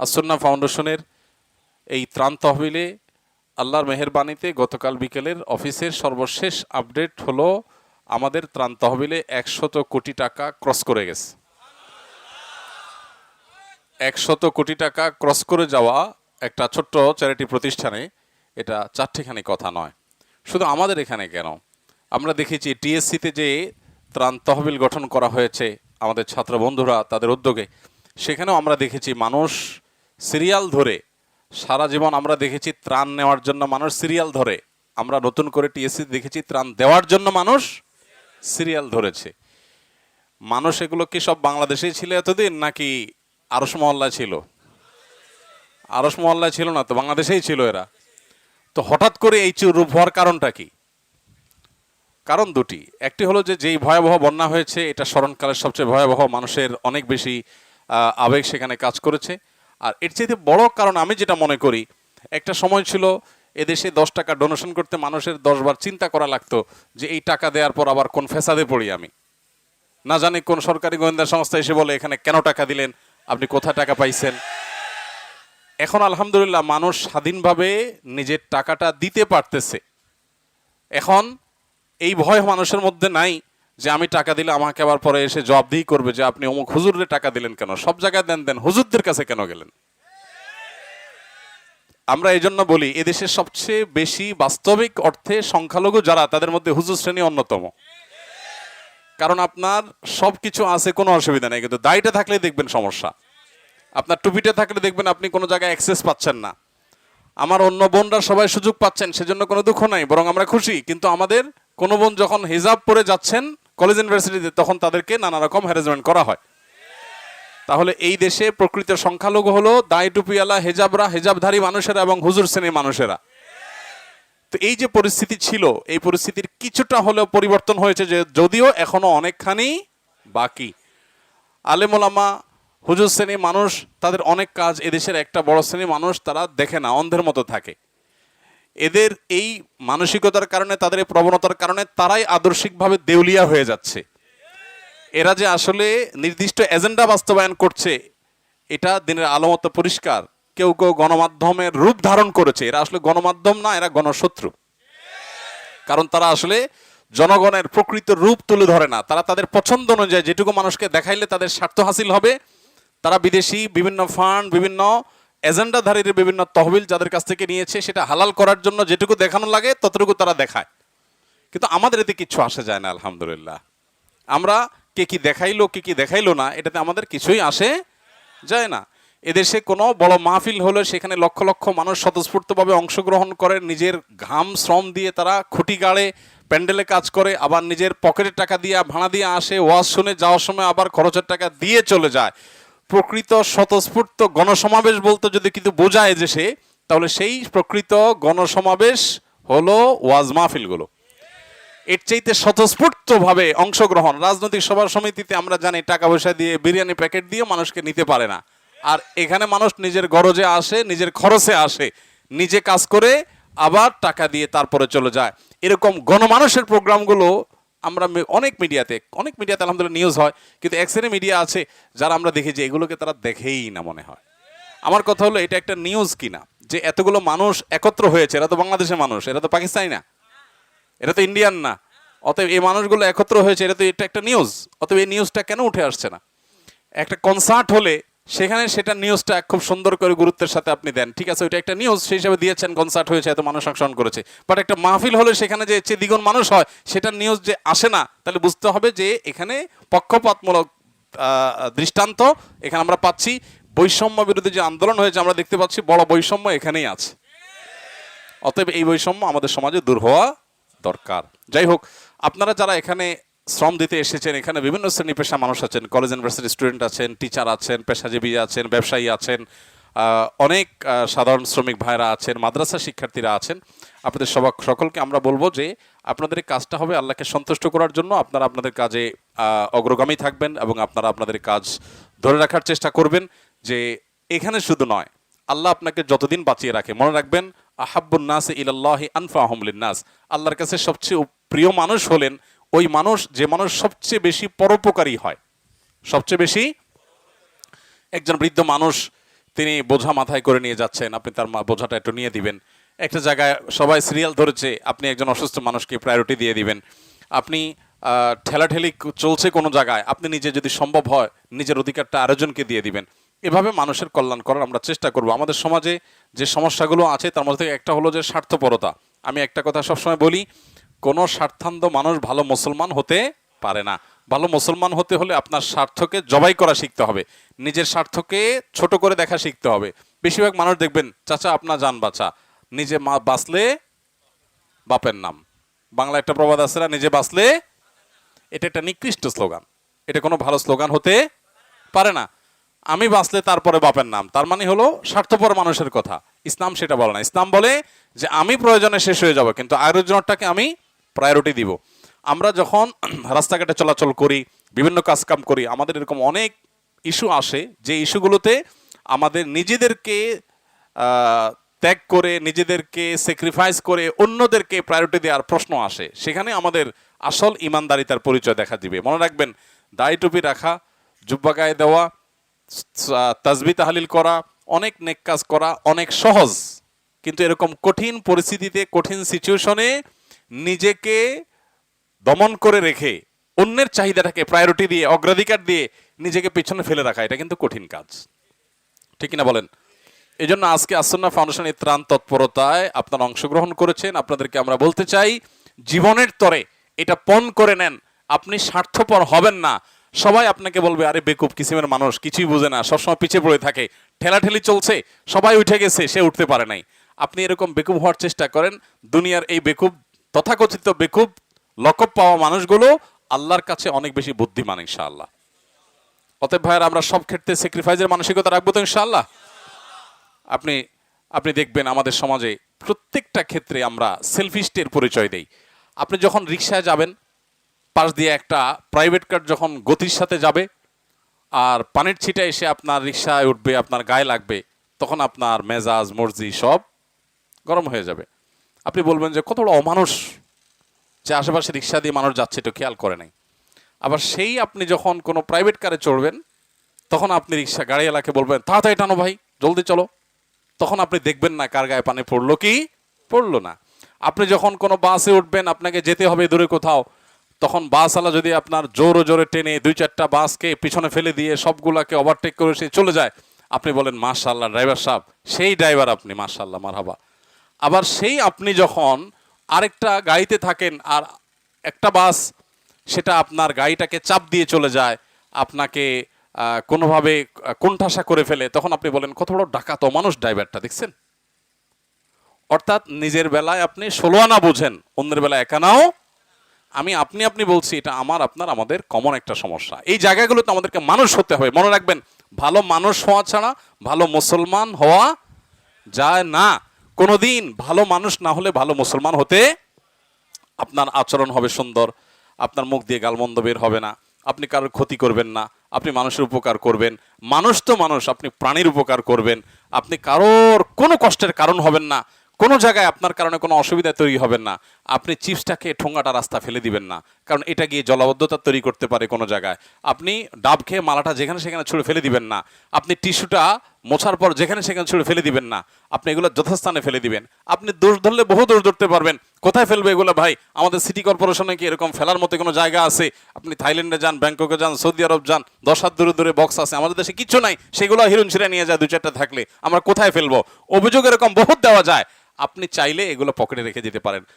আসন্না ফাউন্ডেশনের এই ত্রাণ তহবিলে আল্লাহর মেহেরবানিতে গতকাল বিকেলের অফিসের সর্বশেষ আপডেট হলো, আমাদের ত্রাণ তহবিলে একশত কোটি টাকা ক্রস করে গেছে। একশত কোটি টাকা ক্রস করে যাওয়া একটা ছোট্ট চ্যারিটি প্রতিষ্ঠানে এটা চারটিখানি কথা নয়। শুধু আমাদের এখানে কেন? আমরা দেখেছি টিএসসিতে যে ত্রাণ তহবিল গঠন করা হয়েছে আমাদের ছাত্র বন্ধুরা তাদের উদ্যোগে, সেখানেও আমরা দেখেছি মানুষ সিরিয়াল ধরে সারা জীবন আমরা দেখেছি ত্রাণ নেওয়ার জন্য মানুষ সিরিয়াল ধরে। আমরা নতুন করে টিএসসি দেখেছি ত্রাণ দেওয়ার জন্য মানুষ সিরিয়াল ধরেছে। মানুষ এগুলো কি সব বাংলাদেশেই ছিল এতদিন, নাকি আরস মহল্লায় ছিল? আরস মহল্লায় ছিল না তো, বাংলাদেশেই ছিল এরা। তো হঠাৎ করে এই রূপ হওয়ার কারণটা কি? কারণ দুটি। একটি হলো যে, যেই ভয়াবহ বন্যা হয়েছে, এটা স্মরণকালের সবচেয়ে ভয়াবহ, মানুষের অনেক বেশি আবেগ সেখানে কাজ করেছে। আর এর চাইতে বড় কারণ আমি যেটা মনে করি, একটা সময় ছিল এদেশে দশ টাকা ডোনেশন করতে মানুষের দশবার চিন্তা করা লাগতো যে এই টাকা দেওয়ার পর আবার কোন ফেসাদে পড়ি আমি। না জানি কোন সরকারি গোয়েন্দা সংস্থা এসে বলে, এখানে কেন টাকা দিলেন? আপনি কোথায় টাকা পাইছেন? এখন আলহামদুলিল্লাহ মানুষ স্বাধীনভাবে নিজের টাকাটা দিতে পারতেছে। এখন এই ভয় মানুষের মধ্যে নাই যে আমি টাকা দিলে আমাকে আবার পরে এসে জবাবদিহি করবে যে আপনি অমুক হুজুরে টাকা দিলেন কেন? সব জায়গায় দেন দেন, হুজুরদের কাছে কেন গেলেন? আমরা এই জন্য বলি, এদেশের সবচেয়ে বেশি বাস্তবিক অর্থে সংখ্যালঘু যারা, তাদের মধ্যে হুজুর শ্রেণি অন্যতম। কারণ আপনার সব কিছু আছে, কোনো অসুবিধা নেই, কিন্তু দায়টা থাকলে দেখবেন সমস্যা। আপনার টুপিটা থাকলে দেখবেন আপনি কোনো জায়গায় অ্যাক্সেস পাচ্ছেন না। আমার অন্য বোনরা সবাই সুযোগ পাচ্ছেন, সেজন্য কোনো দুঃখ নাই, বরং আমরা খুশি। কিন্তু আমাদের কোনো বোন যখন হিজাব পরে যাচ্ছেন কলেজ ইউনিভার্সিটিতে তখন তাদেরকে নানা রকম হ্যারাসমেন্ট করা হয়। তাহলে এই দেশে প্রকৃত সংখ্যালঘু হলো দায় টুপিওয়ালা হেজাবরা, হেজাবধারী মানুষেরা এবং হুজুর শ্রেণির মানুষেরা। তো এই যে পরিস্থিতি ছিল, এই পরিস্থিতির কিছুটা হলেও পরিবর্তন হয়েছে যে যদিও এখনও অনেকখানি বাকি। আলেমোলামা, হুজুর শ্রেণির মানুষ, তাদের অনেক কাজ, এদেশের একটা বড় শ্রেণির মানুষ তারা দেখে না, অন্ধের মতো থাকে। এদের এই মানসিকতার কারণে, তাদের এই প্রবণতার কারণে তারাই আদর্শিকভাবে দেউলিয়া হয়ে যাচ্ছে। এরা যে আসলে নির্দিষ্ট এজেন্ডা বাস্তবায়ন করছে, এটা দিনের আলোমত পরিষ্কার। কেউ কেউ গণমাধ্যমের রূপ ধারণ করেছে। এরা আসলে গণমাধ্যম না, এরা গণশত্রু। কারণ তারা আসলে জনগণের প্রকৃত রূপ তুলে ধরে না। তারা তাদের পছন্দ অনুযায়ী যেটুকু মানুষকে দেখাইলে তাদের স্বার্থ হাসিল হবে। তারা বিদেশি বিভিন্ন ফান্ড, বিভিন্ন এজেন্ডাধারীর বিভিন্ন তহবিল যাদের কাছ থেকে নিয়েছে, সেটা হালাল করার জন্য যেটুকু দেখানো লাগে, ততটুকু তারা দেখায়। কিন্তু আমাদের এতে কিচ্ছু আসে যায় না, আলহামদুলিল্লাহ। আমরা কে কি দেখাইলো, কে কি দেখাইলো না, এটাতে আমাদের কিছুই আসে যায় না। এদেশে কোনো বড় মাহফিল হলে সেখানে লক্ষ লক্ষ মানুষ স্বতঃস্ফূর্তভাবে অংশগ্রহণ করে, নিজের ঘাম, শ্রম দিয়ে তারা খুঁটি গাড়ে, প্যান্ডেলে কাজ করে, আবার নিজের পকেটের টাকা দিয়ে ভাড়া দিয়ে আসে, ওয়াজ শুনে যাওয়ার সময় আবার খরচের টাকা দিয়ে চলে যায়। প্রকৃত স্বতঃস্ফূর্ত গণসমাবেশ বলতে যদি কিন্তু বোঝায় যে সে, তাহলে সেই প্রকৃত গণসমাবেশ হলো ওয়াজ মাহফিলগুলো। এর চাইতে স্বতঃস্ফূর্তভাবে অংশগ্রহণ। রাজনৈতিক সভা সমিতিতে আমরা জানি টাকা পয়সা দিয়ে বিরিয়ানি প্যাকেট দিয়ে মানুষকে নিতে পারে না। আর এখানে মানুষ নিজের গরজে আসে, নিজের খরচে আসে, নিজে কাজ করে আবার টাকা দিয়ে তারপরে চলে যায়। এরকম গণমানুষের প্রোগ্রামগুলো আমরা অনেক মিডিয়াতে অনেক মিডিয়াতে আলহামদুলিল্লাহ নিউজ হয়, কিন্তু এক শ্রেণি মিডিয়া আছে যারা আমরা দেখি যে এগুলোকে তারা দেখেই না মনে হয়। আমার কথা হলো, এটা একটা নিউজ কিনা? যে এতগুলো মানুষ একত্র হয়েছে, এরা তো বাংলাদেশের মানুষ, এরা তো পাকিস্তানি না এটা তো ইন্ডিয়ান না, অতএব এই মানুষগুলো একত্র হয়েছে, এটা তো এটা একটা নিউজ অতএব এই নিউজটা কেন উঠে আসছে না? একটা কনসার্ট হলে সেখানে সেটা নিউজটা খুব সুন্দর করে গুরুত্বের সাথে আপনি দেন। ঠিক আছে, ওইটা একটা নিউজ সেই হিসাবে দিয়েছেন কনসার্ট হয়েছে, এত মানুষ অংশগ্রহণ করেছে। বাট একটা মাহফিল হলে সেখানে যে চেয়ে দ্বিগুণ মানুষ হয়, সেটা নিউজ যে আসে না, তাহলে বুঝতে হবে যে এখানে পক্ষপাতমূলক দৃষ্টান্ত এখানে আমরা পাচ্ছি। বৈষম্য বিরোধী যে আন্দোলন হয়েছে, আমরা দেখতে পাচ্ছি বড় বৈষম্য এখানেই আছে। অতএব এই বৈষম্য আমাদের সমাজে দূর হওয়া দরকার। যাই হোক, আপনারা যারা এখানে শ্রম দিতে এসেছেন। এখানে বিভিন্ন শ্রেণি পেশা মানুষ আছেন। কলেজ ইউনিভার্সিটি স্টুডেন্ট আছেন, টিচার আছেন, পেশাজীবী আছেন, ব্যবসায়ী আছেন অনেক সাধারণ শ্রমিক ভাইরা আছেন, মাদ্রাসা শিক্ষার্থীরা আছেন। আপনাদের সবাই সকলকে আমরা বলব যে, আপনাদের কাজটা হবে আল্লাহকে সন্তুষ্ট করার জন্য। আপনারা আপনাদের কাজে অগ্রগামী থাকবেন এবং আপনারা আপনাদের কাজ ধরে রাখার চেষ্টা করবেন যে, এখানে শুধু নয়, আল্লাহ আপনাকে যতদিন বাঁচিয়ে রাখে, মনে রাখবেন, আহাব্বুন নাস ইলাল্লাহি আনফাহুম নাস। আল্লাহর কাছে সবচেয়ে প্রিয় মানুষ হলেন ওই মানুষ, যে মানুষ সবচেয়ে বেশি পরোপকারী হয়। সবচেয়ে বেশি একজন বৃদ্ধ মানুষ, তিনি বোঝা মাথায় করে নিয়ে যাচ্ছেন, আপনি তার বোঝাটা একটু নিয়ে দিবেন। একটা জায়গায় সবাই সিরিয়াল ধরেছে, আপনি একজন অসুস্থ মানুষকে প্রায়োরিটি দিয়ে দিবেন। আপনি ঠেলাঠেলি চলছে কোনো জায়গায়, আপনি নিজে যদি সম্ভব হয়, নিজের অধিকারটা আরেকজনকে দিয়ে দিবেন। এভাবে মানুষের কল্যাণ করার আমরা চেষ্টা করব। আমাদের সমাজে যে সমস্যাগুলো আছে, তার মধ্যে একটা হলো যে স্বার্থপরতা। আমি একটা কথা সবসময় বলি কোনো স্বার্থান্ধ মানুষ ভালো মুসলমান হতে পারে না। ভালো মুসলমান হতে হলে আপনার স্বার্থকে জবাই করা শিখতে হবে। নিজের স্বার্থকে ছোট করে দেখা শিখতে হবে। বেশিরভাগ মানুষ দেখবেন, চাচা, আপনার যান বাঁচা। নিজে মা, বাঁচলে বাপের নাম। বাংলা একটা প্রবাদ আছে না, নিজে বাঁচলে, এটা একটা নিকৃষ্ট স্লোগান। এটা কোনো ভালো স্লোগান হতে পারে না। আমি বাঁচলে তারপরে বাপের নাম। তার মানে হলো স্বার্থপর মানুষের কথা। ইসলাম সেটা বলে না। ইসলাম বলে যে, আমি প্রয়োজনে শেষ হয়ে যাব, কিন্তু আয়োজনটাকে আমি প্রায়োরিটি দিব। আমরা যখন রাস্তাঘাটে চলাচল করি, বিভিন্ন কাজকাম করি, আমাদের এরকম অনেক ইস্যু আসে, যে ইস্যুগুলোতে আমাদের নিজেদেরকে ত্যাগ করে, নিজেদেরকে স্যাক্রিফাইস করে অন্যদেরকে প্রায়োরিটি দেওয়ার প্রশ্ন আসে। সেখানে আমাদের আসল ইমানদারিতার পরিচয় দেখা দিবে। মনে রাখবেন, দাড়ি টুপি রাখা, জুব্বা গায়ে দেওয়া তাজবি তাহালিল করা, অনেক নেক কাজ করা অনেক সহজ। কিন্তু এরকম কঠিন পরিস্থিতিতে, কঠিন সিচুয়েশনে নিজেকে দমন করে রেখে অন্যের চাহিদাটাকে প্রায়োরিটি দিয়ে, অগ্রাধিকার দিয়ে নিজেকে পেছনে ফেলে রাখা, এটা কিন্তু কঠিন কাজ। ঠিক কিনা বলেন? এই জন্য আজকে আসন্না ফাউন্ডেশন এই ত্রাণ তৎপরতায় আপনারা অংশগ্রহণ করেছেন। আপনাদেরকে আমরা বলতে চাই, জীবনের তরে এটা পণ করে নেন। আপনি স্বার্থপর হবেন না। সবাই আপনাকে বলবে, আরে বেকুব, কিসিমের মানুষ, কিছুই বুঝে না। সবসময় পিছিয়ে পড়ে থাকে। ঠেলাঠেলি চলছে, সবাই উঠে গেছে, সে উঠতে পারে নাই। আপনি এরকম বেকুব হওয়ার চেষ্টা করেন। দুনিয়ার এই বেকুব তথাকথিত বেকুব, লকব পাওয়া মানুষগুলো আল্লাহর কাছে অনেক বেশি বুদ্ধিমান ইনশাআল্লাহ। অতএব ভাইয়ের, আমরা সব ক্ষেত্রে স্যাক্রিফাইসের মানসিকতা রাখব তো ইনশাআল্লাহ? আপনি আপনি দেখবেন আমাদের সমাজে প্রত্যেকটা ক্ষেত্রে আমরা সেলফিস্টের পরিচয় দেই। আপনি যখন রিক্সায় যাবেন, পাশ দিয়ে একটা প্রাইভেট কার যখন গতির সাথে যাবে, আর পানির ছিটা এসে আপনার রিক্সায় উঠবে, আপনার গায়ে লাগবে, তখন আপনার মেজাজ, মর্জি সব গরম হয়ে যাবে। আপনি বলবেন যে কত বড় অমানুষ যে আশেপাশে রিক্সা দিয়ে মানুষ যাচ্ছে একটু খেয়াল করে নাই। আবার সেই আপনি যখন কোনো প্রাইভেট কারে চড়বেন, তখন আপনি রিক্সা গাড়িওয়ালাকে বলবেন, তাড়াতাড়ি টানো ভাই, জলদি চলো। তখন আপনি দেখবেন না কার গায়ে পানি পড়ল কি পড়ল না। আপনি যখন কোনো বাসে উঠবেন, আপনাকে যেতে হবে দূরে কোথাও, তখন বাসওয়ালা যদি আপনার জোরে জোরে টেনে দুই চারটা বাসকে পিছনে ফেলে দিয়ে সবগুলাকে ওভারটেক করে সে চলে যায়, আপনি বলেন মাশাল্লাহ ড্রাইভার সাহেব, সেই ড্রাইভার আপনি মাশাল্লাহ মারহাবা। আবার সেই আপনি যখন আরেকটা গাড়িতে থাকেন আর একটা বাস, সেটা আপনার গাড়িটাকে চাপ দিয়ে চলে যায়, আপনাকে কোনোভাবে কোণঠাসা করে ফেলে, তখন আপনি বলেন, কত বড় ডাকাত মানুষ ড্রাইভারটা, দেখছেন? অর্থাৎ নিজের বেলায় আপনি ষোলো আনা বোঝেন, অন্যের বেলায় একানাও আমি, আপনি আপনি বলছি, এটা আমার, আপনার, আমাদের কমন একটা সমস্যা। এই জায়গাগুলোতে আমাদেরকে মানুষ হতে হবে। মনে রাখবেন, ভালো মানুষ হওয়া ছাড়া, ভালো মুসলমান হওয়া যায় না। কোনোদিন ভালো মানুষ না হলে ভালো মুসলমান হতে আপনার আচরণ হবে সুন্দর, আপনার মুখ দিয়ে গালমন্দ বের হবে না, আপনি কারোর ক্ষতি করবেন না, আপনি মানুষের উপকার করবেন, মানুষ তো মানুষ, আপনি প্রাণীর উপকার করবেন, আপনি কারোর কোনো কষ্টের কারণ হবেন না কোনো জায়গায় আপনার কারণে কোনো অসুবিধা তৈরি হবেন না। আপনি চিপসটাকে ঠোঙাটা রাস্তা ফেলে দিবেন না। কারণ এটা গিয়ে জলাবদ্ধতা তৈরি করতে পারে কোনো জায়গায়। আপনি ডাব খেয়ে মালাটা যেখানে সেখানে ছুঁড়ে ফেলে দিবেন না। আপনি টিস্যুটা মোছার পর যেখানে সেখানে ছুঁড়ে ফেলে দিবেন না। আপনি এগুলো যথাস্থানে ফেলে দিবেন। আপনি দোষ ধরলে বহু দোষ ধরতে পারবেন। কোথায় ফেলবে এগুলো? ভাই, আমাদের সিটি কর্পোরেশনে কি এরকম ফেলার মতো কোনো জায়গা আছে? আপনি থাইল্যান্ডে যান, ব্যাংককে যান, সৌদি আরব যান, দশ হাত দূরে দূরে বক্স আছে। আমাদের দেশে কিছু নাই, সেগুলো হিরুন ছিঁড়ে নিয়ে যায় দু চারটা থাকলে। আমরা কোথায় ফেলব? অভিযোগ এরকম বহুত দেওয়া যায়। আপনি চাইলে এগুলো পকেটে রেখে দিতে পারেন।